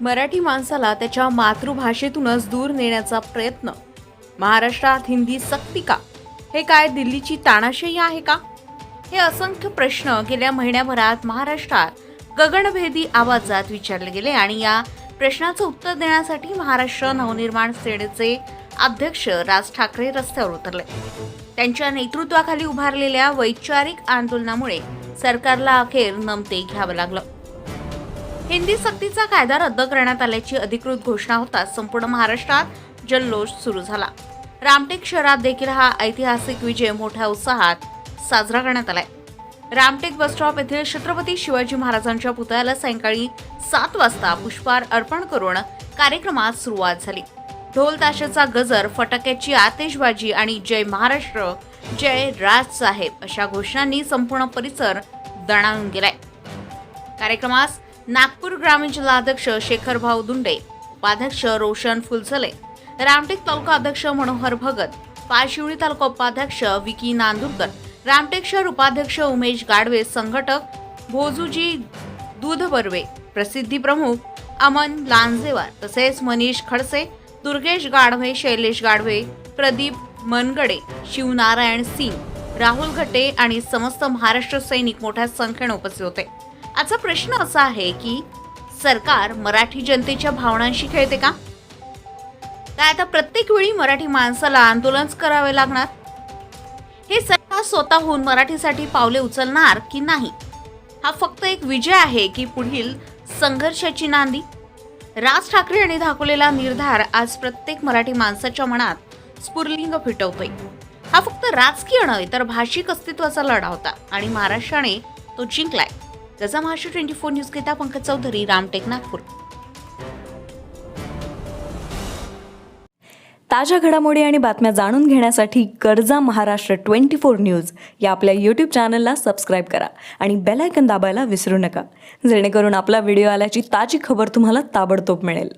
मराठी माणसाला त्याच्या मातृभाषेतूनच दूर नेण्याचा प्रयत्न. महाराष्ट्रात हिंदी सक्ती का? हे काय दिल्लीची तानाशाही आहे का? हे असंख्य प्रश्न गेल्या महिन्याभरात महाराष्ट्रात गगनभेदी आवाजात विचारले गेले आणि या प्रश्नाचं उत्तर देण्यासाठी महाराष्ट्र नवनिर्माण सेनेचे अध्यक्ष राज ठाकरे रस्त्यावर उतरले. त्यांच्या नेतृत्वाखाली उभारलेल्या वैचारिक आंदोलनामुळे सरकारला अखेर नमते घ्यावं लागलं. हिंदी सक्तीचा कायदा रद्द करण्यात आल्याची अधिकृत घोषणा होताच संपूर्ण महाराष्ट्रात जल्लोष सुरू झाला. रामटेक शहरात देखील हा ऐतिहासिक विजय मोठ्या उत्साहात साजरा करण्यात आलाय. रामटेक बसस्टॉप येथील छत्रपती शिवाजी महाराजांच्या पुतळ्याला सायंकाळी सात वाजता पुष्पहार अर्पण करून कार्यक्रमात सुरुवात झाली. ढोल ताशाचा गजर फटाक्याची आतेशबाजी आणि जय महाराष्ट्र जय राज साहेब अशा घोषणांनी संपूर्ण परिसर दणाणून गेलाय. कार्यक्रमास नागपूर ग्रामीण जिल्हाध्यक्ष शेखर भाऊ दुंडे उपाध्यक्ष रोशन फुलझले रामटेक तालुका अध्यक्ष मनोहर भगत पाशिवळी तालुका उपाध्यक्ष विकी नांदुरकर रामटेक शहर उपाध्यक्ष उमेश गाडवे संघटक भोजूजी दूध बर्वे प्रसिद्धी प्रमुख अमन लांजेवार तसेच मनीष खडसे दुर्गेश गाढवे शैलेश गाढवे प्रदीप मनगडे शिवनारायण सिंग राहुल घटे आणि समस्त महाराष्ट्र सैनिक मोठ्या संख्येने उपस्थित होते. आजचा प्रश्न असा आहे की सरकार मराठी जनतेच्या भावनांशी खेळते का? काय आता प्रत्येक वेळी मराठी माणसाला आंदोलनच करावे लागणार? हे सरकार स्वतःहून मराठीसाठी पावले उचलणार की नाही? हा फक्त एक विजय आहे की पुढील संघर्षाची नांदी? राज ठाकरे यांनी दाखवलेला निर्धार आज प्रत्येक मराठी माणसाच्या मनात स्फुरलिंग फिटवतोय. हा फक्त राजकीय नव्हे तर भाषिक अस्तित्वाचा लढा होता. आणि महाराष्ट्राने तो जिंकलाय. त्याचा महाराष्ट्र ट्वेंटी फोर न्यूज घेता पंकज चौधरी रामटेक नागपूर. ताज्या घडामोडी आणि बातम्या जाणून घेण्यासाठी कर्जा महाराष्ट्र ट्वेंटी फोर न्यूज या आपल्या यूट्यूब चॅनलला सबस्क्राईब करा आणि बेल आयकन दाबायला विसरू नका. जेणेकरून आपला व्हिडिओ आल्याची ताजी खबर तुम्हाला ताबडतोब मिळेल.